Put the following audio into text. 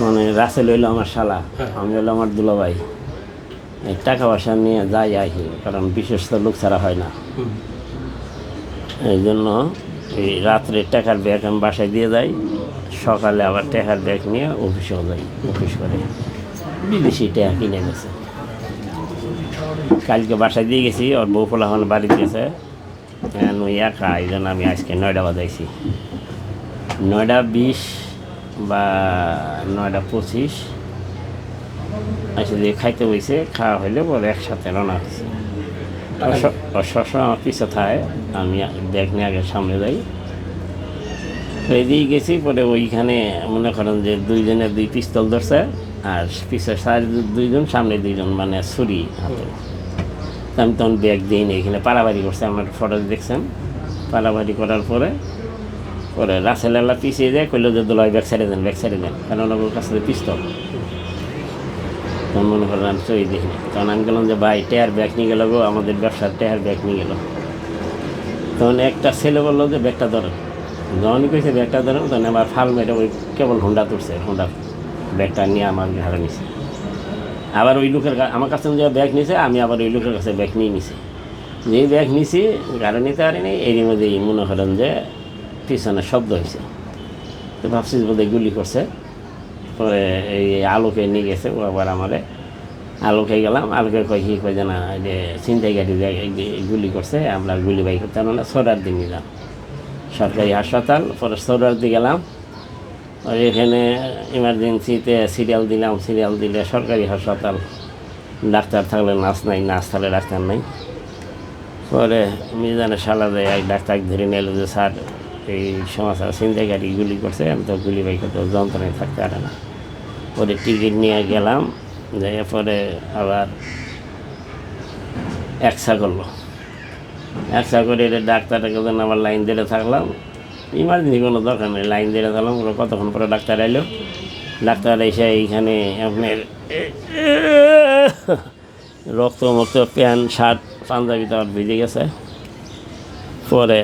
মানে রাসেল হইল আমার শালা হ্যাঁ। আমি হইল আমার দুলাভাই। এই টাকা পয়সা নিয়ে যাই আসি কারণ বিশেষ তো লোক ছাড়া হয় না। এই জন্য এই রাত্রে টাকার ব্যাগ আমি বাসায় দিয়ে যাই সকালে আবার টাকার ব্যাগ নিয়ে অফিসেও যাই অফিস করে বিদেশি টাকা কিনে গেছে কালকে বাসায় দিয়ে গেছি ওর বউ ফোলা এখন বাড়িতে গেছে ওই একা এই জন্য আমি আজকে নয়ডা বাজাইছি। নয়ডা বিশ বা নয়ডা পঁচিশ। আচ্ছা দিয়ে খাইতে বইছে, খাওয়া হইলে বলে একসাথে রওনা হয়েছে সবসময় আমার পিছে থাকে আমি ব্যাগ নিয়ে আগে সামনে যাই। এদিকে গেছি, পরে ওইখানে মনে করেন যে দুইজনের দুই পিস্তল ধরছে, আর পিছে সাইড দুইজন, সামনে দুইজন মানে ছুরি হাতে। আমি তখন ব্যাগ দিই নি এখানে পাড়াবাড়ি করছে, আমার ফটো দেখছেন। পাড়াবাড়ি করার পরে পরে রাসেল আল্লাহ পিছিয়ে যায় কইলো যে দোলাই ব্যাগ সাইডে দেন, ব্যাগ সাইডে দেন। কারণ ওর কাছে পিস্তল। তখন মনে করেন, আমি চই দেখিনি তখন আমি গেলাম যে, ভাই, টেয়ার ব্যাগ নিয়ে গেল গো, আমাদের ব্যবসার টেয়ার ব্যাগ নিয়ে গেল। তখন একটা ছেলে বলল যে, ব্যাগটা ধরেন যখনই কইছে, ব্যাগটা ধরেন তখন আমার ফাল মেরে ওই কেবল হুন্ডা তুলছে হুন্ডা ব্যাগটা নিয়ে আমার ঘাড়ে নিছে। আবার ওই লোকের আমার কাছে যে ব্যাগ নিছে, আমি আবার ওই লোকের কাছে ব্যাগ নিয়ে নিছি। যেই ব্যাগ নিছি, ঘাড়ে নিতে পারিনি, এরই মধ্যেই মনে করেন যে পিছনে শব্দ হয়েছে। তো ভাবছি বোধহয় গুলি করছে। পরে এই আলোকে নিয়ে গেছে, ও আবার আমারে আলোকে গেলাম। আলোকে কই কি কয় যে না এই যে চিন্তাই গাড়ি গুলি করছে, আমরা গুলি বাই করতে না সোরার দিন নিলাম। সরকারি হাসপাতাল, পরে সোরার দিয়ে গেলাম। এখানে ইমার্জেন্সিতে সিরিয়াল দিলাম সিরিয়াল দিলে সরকারি হাসপাতাল, ডাক্তার থাকলে নার্স নাই, নার্স থাকলে ডাক্তার নাই। পরে মিজানের সালা দেয় এক ডাক্তার ধরে নিল যে, স্যার এই সমাচার চিন্তাই গাড়ি গুলি করছে, আমি তো গুলি বাই করতে যন্ত্রণায় থাকতে পারে না। পরে টিকিট নিয়ে গেলাম যাই পরে আবার একসা করল। একসা করে এটা ডাক্তারটাকে যেন আবার লাইন দিতে থাকলাম। ইমার্জেন্সি কোনো দরকার নেই, লাইন দিতে থাকলাম কতক্ষণ পরে ডাক্তার এলো? ডাক্তার এসে এইখানে আপনার রক্ত মক্ত প্যান্ট, শার্ট, পাঞ্জাবি আর ভিজে গেছে। পরে